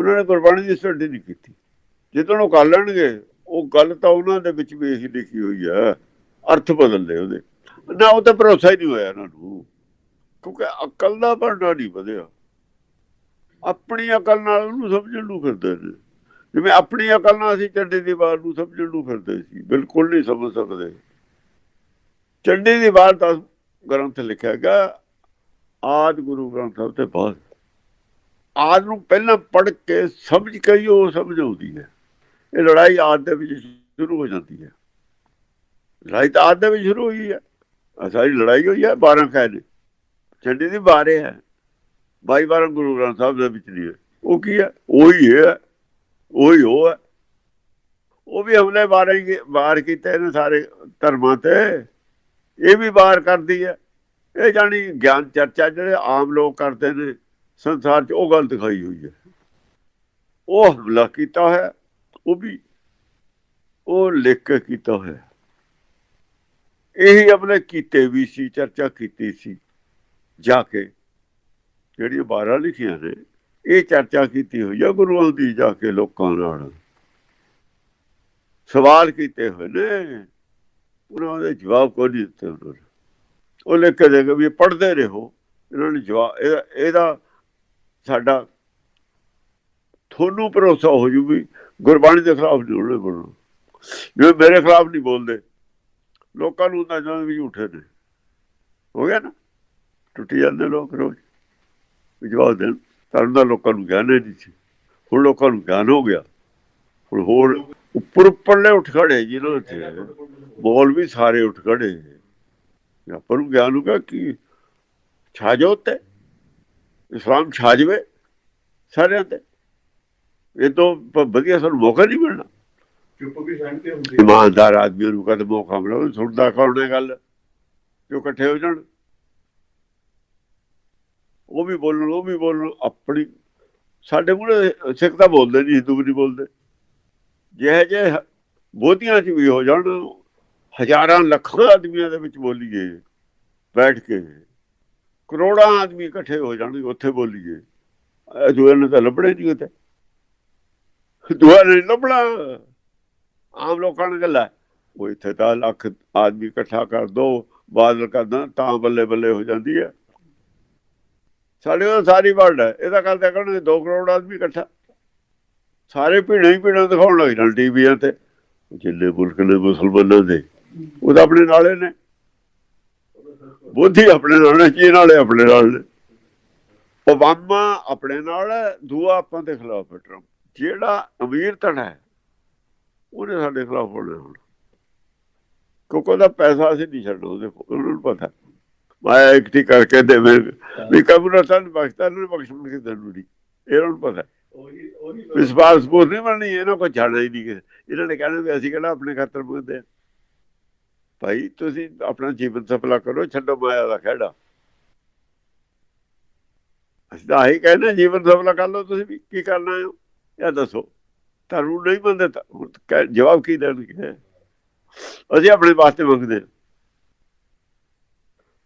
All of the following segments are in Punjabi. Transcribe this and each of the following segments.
ਉਹਨਾਂ ਨੇ ਗੁਰਬਾਣੀ ਦੀ ਸਟੱਡੀ ਨਹੀਂ ਕੀਤੀ। ਜਦੋਂ ਉਹ ਕਰ ਲੈਣਗੇ, ਉਹ ਗੱਲ ਤਾਂ ਉਹਨਾਂ ਦੇ ਵਿੱਚ ਵੀ ਇਹੀ ਲਿਖੀ ਹੋਈ ਹੈ ਅਰਥ ਬਦਲ ਉਹਦੇ। ਨਾ ਉਹ ਤੇ ਭਰੋਸਾ ਹੀ ਨਹੀਂ ਹੋਇਆ ਇਹਨਾਂ ਨੂੰ। ਕਿਉਂਕਿ ਅਕਲ ਦਾ ਭਰਨਾ ਨਹੀਂ ਵਧਿਆ। ਆਪਣੀ ਅਕਲ ਨਾਲ ਉਹਨੂੰ ਸਮਝਣ ਨੂੰ ਫਿਰਦੇ ਨੇ। ਜਿਵੇਂ ਆਪਣੀ ਅਕਲ ਨਾਲ ਅਸੀਂ ਚੰਡੀ ਦੀ ਵਾਰ ਨੂੰ ਸਮਝਣ ਨੂੰ ਫਿਰਦੇ ਸੀ। ਬਿਲਕੁਲ ਨਹੀਂ ਸਮਝ ਸਕਦੇ। ਚੰਡੀ ਦੀ ਵਾਰ ਦਾ ਗ੍ਰੰਥ ਲਿਖਿਆ ਗਿਆ। ਆਦ ਗੁਰੂ ਗ੍ਰੰਥ ਸਾਹਿਬ ਤੇ ਬਾਅਦ। ਆਦ ਨੂੰ ਪਹਿਲਾਂ ਪੜ੍ਹ ਕੇ ਸਮਝ ਕੇ ਹੀ ਉਹ ਸਮਝ ਆਉਂਦੀ ਹੈ। ਇਹ ਲੜਾਈ ਆਦ ਦੇ ਵਿੱਚ ਸ਼ੁਰੂ ਹੋ ਜਾਂਦੀ ਹੈ। ਲੜਾਈ ਤਾਂ ਆਦ ਦੇ ਵਿੱਚ ਸ਼ੁਰੂ ਹੋਈ ਹੈ। ਸਾਰੀ ਲੜਾਈ ਹੋਈ ਹੈ 12 ਖੈ ਨੇ ਦੀ ਬਾਰੇ ਹੈ। 22 12 ਗੁਰੂ ਗ੍ਰੰਥ ਸਾਹਿਬ ਦੇ ਵਿੱਚ ਨਹੀਂ ਹੈ। ਉਹ ਕੀ ਹੈ? ਉਹੀ ਹੈ। ਉਹੀ ਉਹ ਹੈ। ਉਹ ਵੀ ਹਮਲੇ ਬਾਰੇ ਹੀ ਕੀਤੇ ਨੇ ਸਾਰੇ ਧਰਮਾਂ ਤੇ। ਇਹ ਵੀ ਬਾਰ ਕਰਦੀ ਹੈ। ਇਹ ਜਾਨੀ ਗਿਆਨ ਚਰਚਾ ਜਿਹੜੇ ਆਮ ਲੋਕ ਕਰਦੇ ਨੇ। ਸੰਸਾਰ 'ਚ ਉਹ ਗੱਲ ਦਿਖਾਈ ਹੋਈ ਹੈ। ਉਹ ਹਮਲਾ ਕੀਤਾ ਹੈ, ਉਹ ਵੀ ਉਹ ਲਿਖ ਕੇ ਕੀਤਾ ਹੋਇਆ ਇਹੀ ਆਪਣੇ ਕੀਤੇ ਵੀ ਸੀ, ਚਰਚਾ ਕੀਤੀ ਸੀ, ਜਾ ਕੇ ਜਿਹੜੀ 12 ਲਿਖੀਆਂ ਨੇ, ਇਹ ਚਰਚਾ ਕੀਤੀ ਹੋਈ ਹੈ ਗੁਰੂਆਂ ਦੀ, ਜਾ ਕੇ ਲੋਕਾਂ ਨਾਲ। ਸਵਾਲ ਕੀਤੇ ਹੋਏ ਨੇ ਉਹਨਾਂ ਦੇ ਜਵਾਬ ਕੋਈ ਨਹੀਂ ਦਿੱਤੇ ਉਹਨਾਂ ਨੇ। ਉਹ ਲਿਖ ਕੇ ਦੇ ਕੇ ਵੀ ਪੜ੍ਹਦੇ ਰਹੋ। ਇਹਨਾਂ ਨੇ ਜਵਾਬ ਇਹਦਾ ਇਹਦਾ ਸਾਡਾ ਤੁਹਾਨੂੰ ਭਰੋਸਾ ਹੋ ਜੂ ਵੀ ਗੁਰਬਾਣੀ ਦੇ ਖਿਲਾਫ ਨਹੀਂ ਉਹਨੇ ਬੋਲਣਾ। ਜਿਵੇਂ ਮੇਰੇ ਖਿਲਾਫ ਨਹੀਂ ਬੋਲਦੇ, ਲੋਕਾਂ ਨੂੰ ਤਾਂ ਜਦੋਂ ਵੀ ਝੂਠੇ ਨੇ। ਹੋ ਗਿਆ ਨਾ? ਟੁੱਟੀ ਜਾਂਦੇ ਲੋਕ ਰੋਜ਼। ਜਵਾਬ ਦੇਣ। ਤੁਹਾਨੂੰ ਤਾਂ ਲੋਕਾਂ ਨੂੰ ਗਿਆਨ ਨਹੀਂ ਸੀ। ਹੁਣ ਲੋਕਾਂ ਨੂੰ ਗਿਆਨ ਹੋ ਗਿਆ। ਹੁਣ ਹੋਰ ਉੱਪਰ ਉੱਪਰਲੇ ਉੱਠ ਖੜੇ ਜਿਹਨਾਂ ਤੇ ਬੋਲ ਵੀ ਸਾਰੇ ਉੱਠ ਖੜੇ ਆਪਾਂ ਨੂੰ ਗਿਆਨ ਹੋਗਾ ਕਿ ਛਾਜੋ ਜਾਓ ਤੇ ਇਸਲਾਮ ਛਾ ਜਾਵੇ ਸਾਰਿਆਂ ਤੇ। ਇਹ ਤੋਂ ਵਧੀਆ ਸਾਨੂੰ ਮੌਕਾ ਨਹੀਂ ਮਿਲਣਾ। ਚੁੱਪ ਵੀ ਹੁੰਦੇ ਇਮਾਨਦਾਰ ਆਦਮੀ ਨੂੰ ਕਦ ਮੌਕਾ ਮਿਲੇ ਉਹ ਸੁਣਦਾ ਕੌਣ ਹੈ ਗੱਲ? ਜੋ ਇਕੱਠੇ ਹੋ ਜਾਣ। ਉਹ ਵੀ ਬੋਲਣ ਉਹ ਵੀ ਬੋਲਣ ਆਪਣੀ ਸਾਡੇ ਮੂਹਰੇ ਸਿੱਖ ਤਾਂ ਬੋਲਦੇ ਨਹੀਂ ਹਿੰਦੂ ਵੀ ਨਹੀਂ ਬੋਲਦੇ। ਜਿਹੇ ਜੇ ਬੋਧੀਆਂ 'ਚ ਵੀ ਹੋ ਜਾਣ ਹਜ਼ਾਰਾਂ ਲੱਖਾਂ ਆਦਮੀਆਂ ਦੇ ਵਿੱਚ ਬੋਲੀਏ ਬੈਠ ਕੇ। ਕਰੋੜਾਂ ਆਦਮੀ ਇਕੱਠੇ ਹੋ ਜਾਣਗੇ, ਉੱਥੇ ਬੋਲੀਏ। ਇਹ ਦੂਏ ਨੇ ਤਾਂ ਲੱਭਣੇ ਨਹੀਂ ਉੱਥੇ ਦੂਆ ਨੇ ਲੱਭਣਾ। ਆਮ ਲੋਕਾਂ ਨੇ ਗੱਲਾਂ। ਉਹ ਇੱਥੇ ਤਾਂ ਲੱਖ ਆਦਮੀ ਇਕੱਠਾ ਕਰ ਦੋ, ਬਾਦਲ ਕਰਦਾ ਤਾਂ ਬੱਲੇ ਬੱਲੇ ਹੋ ਜਾਂਦੀ ਹੈ ਸਾਡੇ ਕੋਲ ਸਾਰੀ ਵਰਡ ਹੈ। ਇਹਦਾ ਕਰਦੇ ਕਹਿੰਦੇ 2 ਕਰੋੜ ਆਦਮੀ ਇਕੱਠਾ। ਸਾਰੇ ਭੀੜੇ ਹੀ ਭੀੜੇ ਦਿਖਾਉਣ ਲੱਗ ਜਾਣ ਟੀਵੀਆਂ ਤੇ। ਜਿੰਨੇ ਮੁਲਕ ਨੇ ਮੁਸਲਮਾਨਾਂ ਦੇ, ਉਹ ਤਾਂ ਆਪਣੇ ਨਾਲੇ ਨੇ। ਬੁੱਧੀ ਆਪਣੇ ਨਾਲ ਨੇ ਚੀਨ ਵਾਲੇ ਆਪਣੇ ਨਾਲ ਨੇ। ਓਬਾਮਾ ਆਪਣੇ ਨਾਲ ਦੂਆ ਆਪਾਂ ਦੇ ਖਿਲਾਫ ਹੈ ਟਰੰਪ। ਜਿਹੜਾ ਅਮੀਰ ਧੜਾ ਹੈ ਉਹਨੇ ਸਾਡੇ ਖਿਲਾਫ ਹੋਣਾ ਹੁਣ। ਕਿਉਂਕਿ ਉਹਦਾ ਪੈਸਾ ਅਸੀਂ ਨਹੀਂ ਛੱਡੋ ਉਹਦੇ ਕੋਲ, ਉਹਨਾਂ ਨੂੰ ਪਤਾ। ਮਾਇਆ ਇਕੱਠੀ ਕਰਕੇ ਦੇਵੇਂ ਵੀ ਕਬੂਲਤਾਂ ਪਾਕਿਸਤਾਨ ਨੂੰ ਬਖਸ਼ਣ ਕਿ ਜ਼ਰੂਰੀ ਇਹਨਾਂ ਨੂੰ ਪਤਾ ਉਹੀ ਉਹੀ ਵਿਸ਼ਵਾਸ ਬੋਲ ਨਹੀਂ ਬਣਨੀ ਇਹਨਾਂ ਕੋ ਛੱਡਣਾ ਹੀ ਨਹੀਂ ਇਹਨਾਂ ਨੇ ਕਹਿਣਾ ਵੀ ਅਸੀਂ ਕਿਹੜਾ ਆਪਣੇ ਖਾਤਰ ਬੁੱਧਦੇ ਹਾਂ। ਭਾਈ, ਤੁਸੀਂ ਆਪਣਾ ਜੀਵਨ ਸਫਲਾ ਕਰੋ, ਛੱਡੋ ਮਾਇਆ ਦਾ ਖੇੜਾ ਅਸੀਂ ਤਾਂ ਆਹੀ ਕਹਿੰਦੇ ਜੀਵਨ ਸਫਲਾ ਕਰ ਲਓ, ਤੁਸੀਂ ਵੀ ਕੀ ਕਰਨਾ ਹੈ? ਇਹ ਦੱਸੋ। ਤੁਹਾਨੂੰ ਨਹੀਂ ਮੰਨਦੇ ਤਾਂ ਜਵਾਬ ਕੀ ਦੇਣਗੇ? ਅਸੀਂ ਆਪਣੇ ਵਾਸਤੇ ਮੰਗਦੇ ਹਾਂ।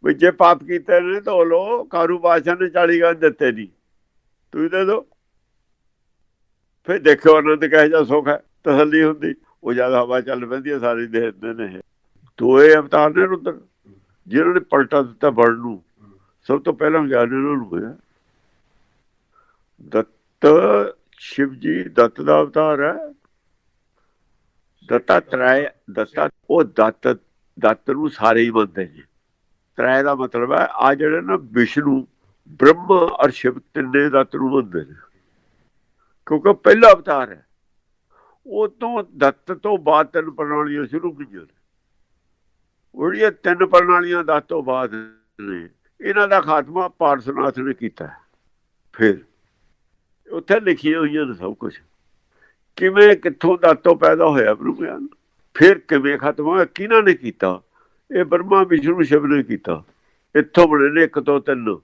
ਵੀ ਜੇ ਪਾਪ ਕੀਤੇ ਨੇ ਤਾਂ ਉਹ ਲੋ ਕਾਰੂ ਬਾਦਸ਼ਾਹ ਨੇ 40 ਗਾਂ ਦਿੱਤੇ ਨਹੀਂ ਤੁਸੀਂ ਦੇ ਦੋ ਫਿਰ ਦੇਖਿਓ ਆਨੰਦ ਕਹੇ ਜਾ ਸੁੱਖ ਹੈ, ਤਸੱਲੀ ਹੁੰਦੀ, ਉਹ ਜ਼ਿਆਦਾ ਹਵਾ ਚੱਲ ਪੈਂਦੀ ਹੈ, ਸਾਰੀ ਦੇਖਦੇ ਨੇ ਇਹ ਦੋਏ ਅਵਤਾਰ ਨੇ ਰੁੱਦਰ ਜਿਹਨਾਂ ਨੇ ਪਲਟਾ ਦਿੱਤਾ ਬੜ ਨੂੰ, ਸਭ ਤੋਂ ਪਹਿਲਾਂ ਗਿਆਨ ਇਹਨਾਂ ਨੂੰ ਹੋਇਆ ਦੱਤ ਸ਼ਿਵ ਜੀ ਦੱਤ ਦਾ ਅਵਤਾਰ ਹੈ। ਦੱਤਾ ਤ੍ਰੈ, ਦੱਤਾ, ਉਹ ਦੱਤ ਦੱਤ ਨੂੰ ਸਾਰੇ ਹੀ ਮੰਨਦੇ ਨੇ ਤ੍ਰੈ ਦਾ ਮਤਲਬ ਹੈ, ਆ ਜਿਹੜੇ ਨਾ ਵਿਸ਼ਨੂੰ, ਬ੍ਰਹਮ ਔਰ ਸ਼ਿਵ ਤਿੰਨੇ ਦੱਤ ਨੂੰ ਮੰਨਦੇ ਨੇ। ਕਿਉਂਕਿ ਪਹਿਲਾ ਅਵਤਾਰ ਹੈ। ਉਹ ਤੋਂ ਦੱਤ ਤੋਂ ਬਾਅਦ ਤਿੰਨ ਪ੍ਰਣਾਲੀਆਂ ਸ਼ੁਰੂ ਕੀਤੀਆਂ ਨੇ ਤਿੰਨ ਪ੍ਰਣਾਲੀਆਂ ਦੱਤ ਤੋਂ ਬਾਅਦ ਨੇ। ਇਹਨਾਂ ਦਾ ਖਾਤਮਾ ਪਾਰਸਨਾਥ ਨੇ ਕੀਤਾ। ਫਿਰ ਉੱਥੇ ਲਿਖੀਆਂ ਹੋਈਆਂ ਨੇ ਸਭ ਕੁਝ ਕਿਵੇਂ, ਕਿੱਥੋਂ ਦੱਤ ਪੈਦਾ ਹੋਇਆ ਬ੍ਰਹਮ ਗਿਆਨ ਫਿਰ ਕਿਵੇਂ ਖਤਮ ਹੋਇਆ? ਕਿਹਨਾਂ ਨੇ ਕੀਤਾ? ਇਹ ਬ੍ਰਹਮਾ, ਵਿਸ਼ਨੂੰ, ਸ਼ਿਵ ਨੇ ਕੀਤਾ। ਇੱਥੋਂ ਬਣੇ ਨੇ ਇੱਕ ਤੋਂ ਤਿੰਨ।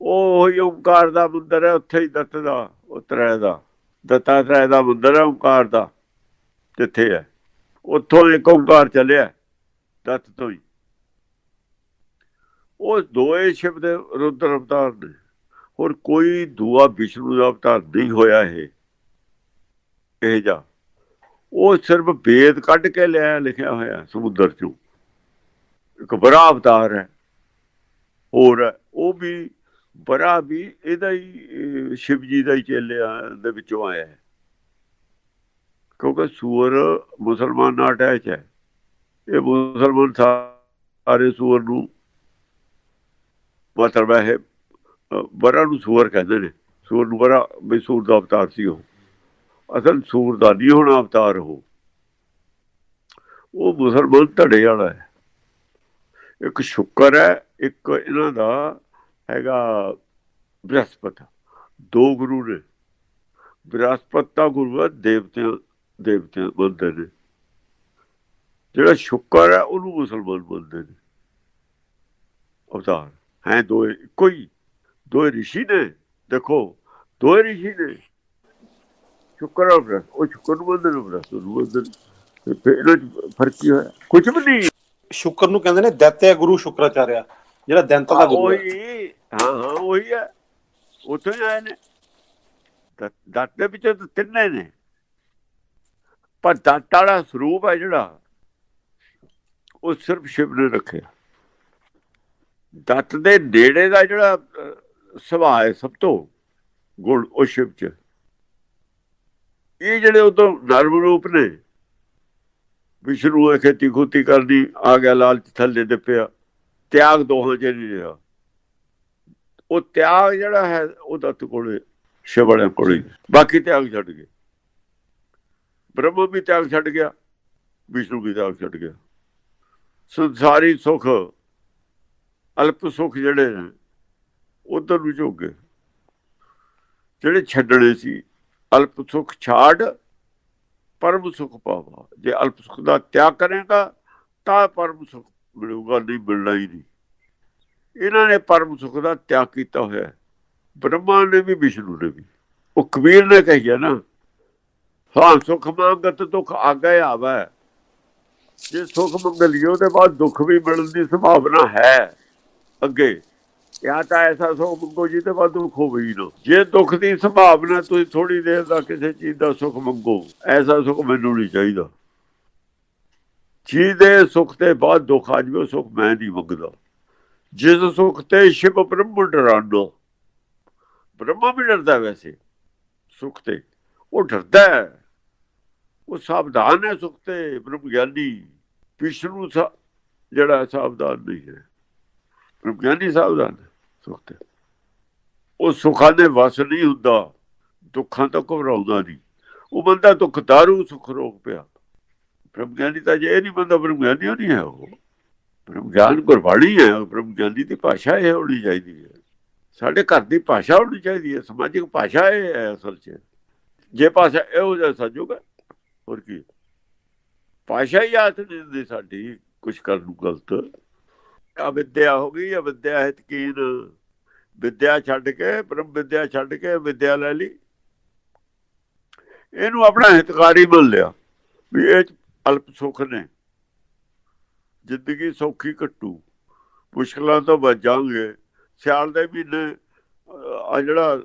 ਉਹ ਹੀ ਓੰਕਾਰ ਦਾ ਮੰਦਰ ਹੈ, ਉੱਥੇ ਹੀ ਦੱਤ ਦਾ ਉਤਰੈ ਦਾ। ਦੱਤਾ ਤ੍ਰੈ ਦਾ ਮੰਦਰ ਹੈ ਓੰਕਾਰ ਦਾ, ਜਿੱਥੇ ਹੈ। ਉੱਥੋਂ ਇੱਕ ਓੰਕਾਰ ਚੱਲਿਆ। ਦੱਤ ਤੋਂ ਹੀ ਉਹ ਦੋਏ ਸ਼ਿਵ ਦੇ ਰੁਦਰ ਅਵਤਾਰ ਨੇ। ਹੋਰ ਕੋਈ ਦੂਆ ਵਿਸ਼ਨੂੰ ਦਾ ਅਵਤਾਰ ਨਹੀਂ ਹੋਇਆ ਇਹ। ਇਹ ਜਾ। ਉਹ ਸਿਰਫ ਵੇਦ ਕੱਢ ਕੇ ਲਿਆ ਲਿਖਿਆ ਹੋਇਆ ਸਮੁੰਦਰ ਚੋਂ। ਇੱਕ ਬੜਾ ਅਵਤਾਰ ਹੈ। ਹੋਰ ਹੈ, ਉਹ ਵੀ ਬੜਾ ਵੀ ਇਹਦਾ ਹੀ ਅਹ, ਸ਼ਿਵ ਜੀ ਦਾ ਹੀ ਚੇਲਿਆ ਦੇ ਵਿੱਚੋਂ ਆਇਆ ਹੈ। ਕਿਉਂਕਿ ਸੂਰ ਮੁਸਲਮਾਨ ਨਾਲ ਅਟੈਚ ਹੈ। ਇਹ ਮੁਸਲਮਾਨ ਸਾਰੇ ਸੂਰ ਨੂੰ ਮਤਲਬ ਹੈ ਅਹ, ਬਰਾ ਨੂੰ ਸੂਰ ਕਹਿੰਦੇ ਨੇ। ਸੂਰ ਨੂੰ ਬਰਾ ਵੀ ਸੂਰ ਦਾ ਅਵਤਾਰ ਸੀ ਉਹ। ਅਸਲ ਸੂਰ ਦਾ ਨਹੀਂ ਹੋਣਾ ਅਵਤਾਰ ਉਹ। ਉਹ ਮੁਸਲਮਾਨ ਧੜੇ ਵਾਲਾ ਹੈ। ਇੱਕ ਸ਼ੁਕਰ ਹੈ ਇੱਕ ਇਹਨਾਂ ਦਾ ਹੈਗਾ ਬ੍ਰਹਸਪਤ। ਦੋ ਗੁਰੂ ਨੇ। ਬ੍ਰਹਸਪਤ ਦਾ ਗੁਰੂ ਹੈ ਦੇਵਤਿਆਂ ਦੇਵਤਿਆਂ ਮੰਨਦੇ ਨੇ। ਜਿਹੜਾ ਸ਼ੁਕਰ ਹੈ ਉਹਨੂੰ ਮੁਸਲਮਾਨ ਮੰਨਦੇ ਨੇ ਅਵਤਾਰ ਹੈ ਦੋ ਇੱਕੋ ਹੀ ਦੋ ਰਿਸ਼ੀ ਨੇ ਦੇਖੋ ਦੋ ਰਿਸ਼ੀ ਨੇ ਸ਼ੁਕਰ ਬ੍ਰਹਸਪਤ ਉਹ ਸ਼ੁਕਰ ਨੂੰ ਮੰਨਦੇ ਨੇ ਬ੍ਰਹਸਪਤ ਨੂੰ ਮੰਨਦੇ ਨੇ ਤੇ ਫਿਰ ਇਹਨਾਂ ਫ਼ਰਕ ਕੀ ਹੋਇਆ ਕੁਝ ਵੀ ਨਹੀਂ ਸ਼ੁਕਰ ਨੂੰ ਕਹਿੰਦੇ ਨੇ ਦੈਤਿਆ ਗੁਰੂ ਸ਼ੁਕਰਾਚਾਰਿਆ ਜਿਹੜਾ ਦੈਂਤ ਦਾ ਗੁਰੂ ਹੈ ਉਹੀ ਹਾਂ ਹਾਂ ਉਹੀ ਹੈ ਉੱਥੋਂ ਹੀ ਆਏ ਨੇ ਦੱਤ ਦੇ ਵਿੱਚ ਤਾਂ ਤਿੰਨੇ ਨੇ ਪਰ ਦੱਤ ਵਾਲਾ ਸਰੂਪ ਹੈ ਜਿਹੜਾ ਉਹ ਸਿਰਫ ਸ਼ਿਵ ਨੇ ਰੱਖਿਆ। ਦੱਤ ਦੇ ਨੇੜੇ ਦਾ ਜਿਹੜਾ ਸੁਭਾਅ ਹੈ, ਸਭ ਤੋਂ ਗੁਣ ਉਹ ਸ਼ਿਵ ਚ। ਇਹ ਜਿਹੜੇ ਉਦੋਂ ਨਰਮ ਰੂਪ ਨੇ ਵਿਸ਼ਨੂੰ ਹੈ ਖੇਤੀ ਖੂਤੀ ਕਰਨੀ, ਆ ਗਿਆ ਲਾਲਚ ਥੱਲੇ ਡਿੱਪਿਆ, ਤਿਆਗ ਦੋਹਾਂ ਚ ਨਹੀਂ ਰਿਹਾ। ਉਹ ਤਿਆਗ ਜਿਹੜਾ ਹੈ, ਉਹ ਦੱਤ ਕੋਲੇ ਸ਼ਿਵੜੇ ਕੋਲੇ ਬਾਕੀ ਤਿਆਗ ਛੱਡ ਗਏ। ਬ੍ਰਹਮ ਵੀ ਤਿਆਗ ਛੱਡ ਗਿਆ, ਵਿਸ਼ਨੂੰ ਵੀ ਤਿਆਗ ਛੱਡ ਗਿਆ। ਸੰਸਾਰੀ ਸੁਖ, ਅਲਪ ਸੁਖ ਜਿਹੜੇ ਨੇ, ਉਧਰ ਨੂੰ ਝੁਕ ਗਏ। ਜਿਹੜੇ ਛੱਡਣੇ ਸੀ, ਅਲਪ ਸੁਖ ਛਾੜ, ਪਰਮ ਸੁਖ ਪਾਵਾ। ਜੇ ਅਲਪ ਸੁਖ ਦਾ ਤਿਆਗ ਕਰੇਗਾ, ਤਾਂ ਪਰਮ ਸੁਖ ਮਿਲੂਗਾ, ਨਹੀਂ ਮਿਲਣਾ ਹੀ ਨਹੀਂ। ਇਹਨਾਂ ਨੇ ਪਰਮ ਸੁਖ ਦਾ ਤਿਆਗ ਕੀਤਾ ਹੋਇਆ ਬ੍ਰਹਮਾ ਨੇ ਵੀ, ਵਿਸ਼ਨੂੰ ਨੇ ਵੀ। ਉਹ ਕਬੀਰ ਨੇ ਕਹੀਆ ਨਾ ਹਾਂ ਸੁਖ ਮੰਗਤ ਦੁੱਖ ਆਗੇ ਆਵੇ ਜੇ ਸੁਖ ਮੰਗ ਲਿਓ ਬਾਅਦ ਦੁੱਖ ਵੀ ਮਿਲਣ ਦੀ ਸੰਭਾਵਨਾ ਹੈ। ਅੱਗੇ। ਜਾਂ ਤਾਂ ਐਸਾ ਸੁਖ ਮੰਗੋ ਜਿਹਦੇ ਬਾਅਦ ਦੁੱਖ ਹੋਵੇ ਹੀ ਨਾ। ਜੇ ਦੁੱਖ ਦੀ ਸੰਭਾਵਨਾ ਤੁਸੀਂ ਥੋੜੀ ਦੇਰ ਦਾ ਕਿਸੇ ਚੀਜ਼ ਦਾ ਸੁਖ ਮੰਗੋ, ਐਸਾ ਸੁਖ ਮੈਨੂੰ ਨਹੀਂ ਚਾਹੀਦਾ। ਜਿਹਦੇ ਸੁਖ ਤੇ ਬਾਅਦ ਦੁੱਖ ਆ ਜਾਵੇ ਸੁਖ ਮੈਂ ਨਹੀਂ ਮੰਗਦਾ। ਜਿਸ ਸੁਖ ਤੇ ਸ਼ਿਵ ਬ੍ਰਹਮ ਡਰਾਨੋ ਬ੍ਰਹਮਾ ਵੀ ਡਰਦਾ ਵੈਸੇ, ਸੁਖ ਤੇ। ਉਹ ਡਰਦਾ ਉਹ ਸਾਵਧਾਨ ਹੈ ਸੁਖ ਤੇ ਬ੍ਰਹਮ ਗਿਆਨੀ ਵਿਸ਼ਨੂੰ ਜਿਹੜਾ ਸਾਵਧਾਨ ਨਹੀਂ ਹੈ। ਬ੍ਰਹਮ ਸਾਵਧਾਨ ਹੈ ਉਹ ਸੁਖਾਂ ਦੇ ਵਸ ਨਹੀਂ ਹੁੰਦਾ, ਦੁੱਖਾਂ ਤੋਂ ਘਬਰਾਉਂਦਾ ਨਹੀਂ। ਉਹ ਬੰਦਾ ਦੁੱਖ ਸੁਖ ਰੋਗ ਪਿਆ। ਬ੍ਰਹਮ ਗਿਆਨੀ ਤਾਂ ਜੇ ਨਹੀਂ ਬੰਦਾ ਬ੍ਰਹਮ ਗਿਆਨੀ ਨਹੀਂ ਹੈ ਉਹ। ਬ੍ਰਹਮ ਗਿਆਨ ਗੁਰਬਾਣੀ ਹੈ ਉਹ ਬ੍ਰਹਮ ਗਿਆਨੀ ਦੀ ਭਾਸ਼ਾ ਇਹ ਹੋਣੀ ਚਾਹੀਦੀ ਹੈ। ਸਾਡੇ ਘਰ ਦੀ ਭਾਸ਼ਾ ਹੋਣੀ ਚਾਹੀਦੀ ਹੈ, ਸਮਾਜਿਕ ਭਾਸ਼ਾ ਇਹ ਹੈ ਅਸਲ 'ਚ। ਜੇ ਭਾਸ਼ਾ ਇਹੋ ਜਿਹਾ ਸੱਜੂਗਾ ਹੋਰ ਕੀ ਭਾਸ਼ਾ ਹੀ ਆਤ ਦਿੰਦੀ ਸਾਡੀ ਕੁਝ ਕਰਨ ਨੂੰ ਗਲਤ। ਆ ਵਿਦਿਆ ਹੋ ਗਈ, ਆ ਵਿਦਿਆ ਹੈ ਵਿਦਿਆ ਛੱਡ ਕੇ, ਬ੍ਰਹਮ ਵਿਦਿਆ ਛੱਡ ਕੇ ਵਿਦਿਆ ਲੈ ਲਈ। ਇਹਨੂੰ ਆਪਣਾ ਹਿਤਕਾਰੀ ਮੰਨ ਲਿਆ ਵੀ ਇਹ ਅਲਪ ਸੁੱਖ ਨੇ। ਜ਼ਿੰਦਗੀ ਸੌਖੀ ਕੱਟੂ। ਮੁਸ਼ਕਲਾਂ ਤੋਂ ਬਚਾਂਗੇ। ਸਿਆਲ ਦੇ ਮਹੀਨੇ ਆ ਜਿਹੜਾ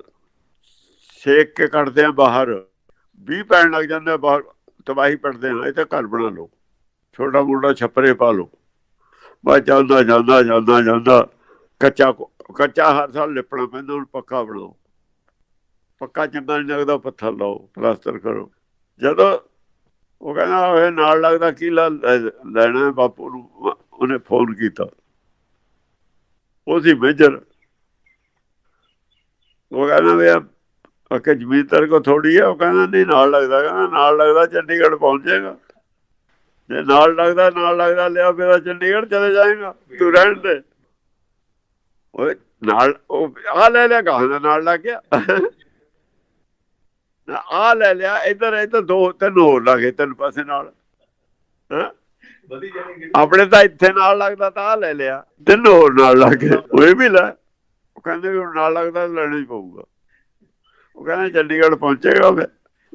ਸੇਕ ਕੇ ਕੱਢਦੇ ਆ ਬਾਹਰ ਵੀ ਪੈਣ ਲੱਗ ਜਾਂਦਾ ਬਾਹਰ। ਤਬਾਹੀ ਪੜਦੇ ਆ ਇਹ ਤਾਂ ਘਰ ਬਣਾ ਲਓ। ਛੋਟਾ ਮੋਟਾ ਛੱਪਰੇ ਪਾ ਲਓ। ਬਸ ਜਾਂਦਾ ਜਾਂਦਾ ਜਾਂਦਾ ਜਾਂਦਾ। ਕੱਚਾ ਕੱਚਾ ਹਰ ਸਾਲ ਲਿਪਣਾ ਪੈਂਦਾ, ਹੁਣ ਪੱਕਾ ਬਣਾਓ। ਪੱਕਾ ਚੰਗਾ ਨਹੀਂ ਲੱਗਦਾ ਪੱਥਰ ਲਾਓ, ਪਲਾਸਟਰ ਕਰੋ। ਜਦੋਂ ਉਹ ਕਹਿੰਦਾ ਇਹ ਨਾਲ ਲੱਗਦਾ, ਕੀ ਲੈ- ਲੈਣਾ ਬਾਪੂ ਨੂੰ? ਉਹਨੇ ਫੋਨ ਕੀਤਾ। ਉਹ ਸੀ ਮੇਜਰ। ਉਹ ਕਹਿੰਦਾ ਵੀ ਅਕੇ ਜ਼ਮੀਨ ਤੇਰੇ ਕੋ ਥੋੜੀ ਆ, ਉਹ ਕਹਿੰਦਾ ਨਹੀਂ, ਨਾਲ ਲੱਗਦਾ, ਕਹਿੰਦਾ ਨਾਲ ਲੱਗਦਾ ਚੰਡੀਗੜ੍ਹ ਪਹੁੰਚ ਜਾਏਗਾ। ਜੇ ਨਾਲ ਲੱਗਦਾ ਨਾਲ ਲੱਗਦਾ, ਲਿਆ ਫਿਰ ਚੰਡੀਗੜ੍ਹ ਚਲੇ ਜਾਏਗਾ, ਤੂੰ ਰਹਿਣ ਦੇ। ਓਏ, ਨਾਲ, ਉਹ ਆ ਲੈ ਲਿਆ, ਗਾਹਾਂ ਦਾ ਨਾਲ ਲੱਗ ਗਿਆ। ਆ ਲੈ ਲਿਆ, ਇਧਰ ਇਧਰ ਦੋ, ਤਿੰਨ ਹੋਰ ਲੱਗੇ ਤਿੰਨ ਪਾਸੇ ਨਾਲ। ਆਪਣੇ ਤਾਂ ਇੱਥੇ ਨਾਲ ਲੱਗਦਾ ਤਾਂ ਆ ਲੈ ਲਿਆ, ਤਿੰਨ ਹੋਰ ਨਾਲ ਲੱਗ ਗਏ, ਉਹ ਇਹ ਵੀ ਲੈ। ਉਹ ਕਹਿੰਦੇ ਵੀ ਨਾਲ ਲੱਗਦਾ, ਲੈਣਾ ਹੀ ਪਊਗਾ। ਉਹ ਕਹਿੰਦਾ ਚੰਡੀਗੜ੍ਹ ਪਹੁੰਚੇਗਾ ਫਿਰ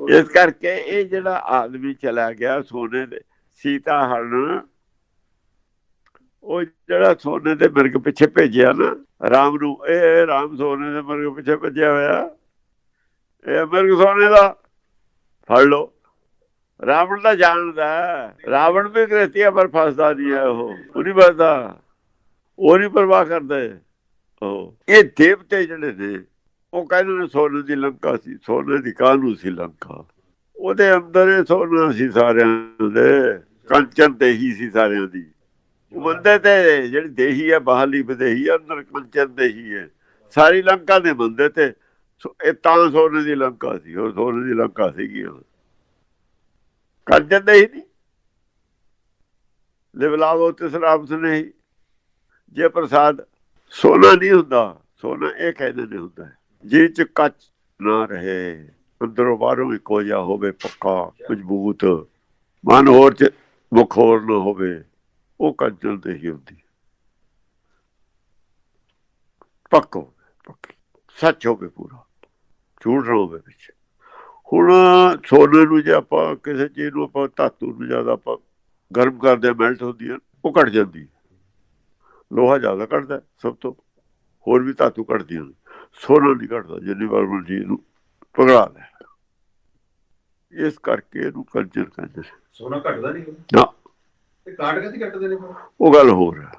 ਇਸ ਕਰਕੇ ਇਹ ਜਿਹੜਾ ਆਦਮੀ ਚਲਾ ਗਿਆ ਸੋਨੇ ਦੇ ਸੀਤਾ ਹਰਨ ਉਹ ਜਿਹੜਾ ਸੋਨੇ ਦੇ ਮਿਰਗ ਪਿੱਛੇ ਭੇਜਿਆ ਨਾ ਰਾਮ ਨੂੰ ਇਹ ਰਾਮ ਸੋਨੇ ਦੇ ਮਰਗ ਪਿੱਛੇ ਭੱਜਿਆ ਹੋਇਆ। ਇਹ ਮਿਰਗ ਸੋਨੇ ਦਾ ਫੜ ਲਓ। ਰਾਵਣ ਦਾ ਜਾਣਦਾ। ਰਾਵਣ ਵੀ ਗ੍ਰਸਤੀਆ ਪਰ ਫਸਦਾ ਨਹੀਂ ਹੈ ਉਹ ਉਹ ਨਹੀਂ ਫਸਦਾ। ਉਹ ਨਹੀਂ ਪਰਵਾਹ ਕਰਦੇ। ਉਹ ਇਹ ਦੇਵਤੇ ਜਿਹੜੇ ਨੇ ਉਹ ਕਹਿੰਦੇ ਨੇ ਸੋਨੇ ਦੀ ਲੰਕਾ ਸੀ, ਸੋਨੇ ਦੀ ਕਾਹਨੂੰ ਸੀ ਲੰਕਾ? ਉਹਦੇ ਅੰਦਰ ਇਹ ਸੋਨਾ ਸੀ ਸਾਰਿਆਂ ਦੇ, ਕੰਚਨ ਦੇਹੀ ਸੀ ਸਾਰਿਆਂ ਦੀ। ਉਹ ਬੰਦੇ ਤੇ ਜਿਹੜੀ ਦੇਹੀ ਹੈ ਬਾਹਰਲੀ ਵਿਦੇਹੀ ਅੰਦਰ ਕੰਚਨ ਤੇ ਹੈ ਸਾਰੀ ਲੰਕਾ ਦੇ ਬੰਦੇ ਤੇ ਇਹ ਤਾਂ ਸੋਨੇ ਦੀ ਲੰਕਾ ਸੀ ਉਹ ਸੋਨੇ ਦੀ ਲੰਕਾ ਸੀਗੀ ਉਹ ਕੰਚਨ ਦੇਹੀ ਹੀ ਨਹੀਂ ਲਿਵਲਾਵੋ ਤੇ ਸਰਾਬਤ ਨਹੀਂ ਜੇ ਪ੍ਰਸਾਦ ਸੋਨਾ ਨਹੀਂ ਹੁੰਦਾ, ਸੋਨਾ ਇਹ ਕਹਿੰਦੇ ਨੇ ਹੁੰਦਾ ਜੇ ਚ ਕੱਚ ਨਾ ਰਹੇ। ਅੰਦਰੋਂ ਬਾਹਰੋਂ ਇੱਕੋ ਜਿਹਾ ਹੋਵੇ ਪੱਕਾ, ਮਜ਼ਬੂਤ। ਮਨ ਹੋਰ ਚ ਮੁਖ ਹੋਰ ਨਾ ਹੋਵੇ, ਉਹ ਕੰਚਨ ਤੇ ਹੀ ਹੁੰਦੀ ਹੈ। ਹੋਵੇ ਸੱਚ ਹੋਵੇ ਪੂਰਾ। ਝੂਠ ਨਾ ਹੋਵੇ ਵਿੱਚ। ਹੁਣ ਸੋਨੇ ਨੂੰ ਜੇ ਆਪਾਂ ਕਿਸੇ ਚੀਜ਼ ਨੂੰ ਆਪਾਂ, ਧਾਤੂ ਨੂੰ ਜ਼ਿਆਦਾ ਆਪਾਂ ਗਰਮ ਕਰਦੇ ਮੈਲਟ ਹੁੰਦੀ ਹੈ, ਉਹ ਘਟ ਜਾਂਦੀ ਹੈ। ਲੋਹਾ ਜ਼ਿਆਦਾ ਘਟਦਾ ਸਭ ਤੋਂ। ਹੋਰ ਵੀ ਧਾਤੂ ਘਟਦੀਆਂ ਨੇ। ਸੋਨਾ ਨਹੀਂ ਘਟਦਾ ਜਿੰਨੀ ਵਾਰ ਮਰਜ਼ੀ ਨੂੰ ਪਗੜਾ ਲੈ। ਇਸ ਕਰਕੇ ਇਹਨੂੰ ਕੰਚਨ ਕਹਿੰਦੇ। ਸੋਨਾ ਘਟਦਾ ਨਹੀਂ ਨਾ। ਤੇ ਕਾਟ ਕਦੀ ਕੱਟਦੇ ਨੇ ਉਹ ਗੱਲ ਹੋਰ ਹੈ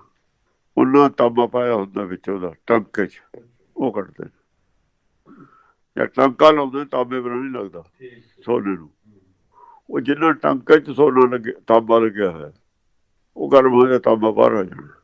ਉਹਨਾਂ ਤਾਂਬਾ ਪਾਇਆ ਹੁੰਦਾ ਵਿੱਚ ਉਹਦਾ ਟੰਕੇ 'ਚ। ਉਹ ਕੱਢਦੇ ਨੇ। ਜਾਂ ਟੰਕਾ ਲਾਉਂਦੇ ਤਾਂਬੇ ਬਣਾ ਨਹੀਂ ਲੱਗਦਾ। ਸੋਨੇ ਨੂੰ। ਉਹ ਜਿੰਨਾ ਟੰਕੇ 'ਚ ਸੋਨਾ ਲੱਗੇ ਤਾਂਬਾ ਲੱਗਿਆ ਹੋਇਆ ਉਹ ਗਰਮ ਹੋ ਜਾ ਤਾਂਬਾ ਬਾਹਰ ਆ ਜਾਣਾ।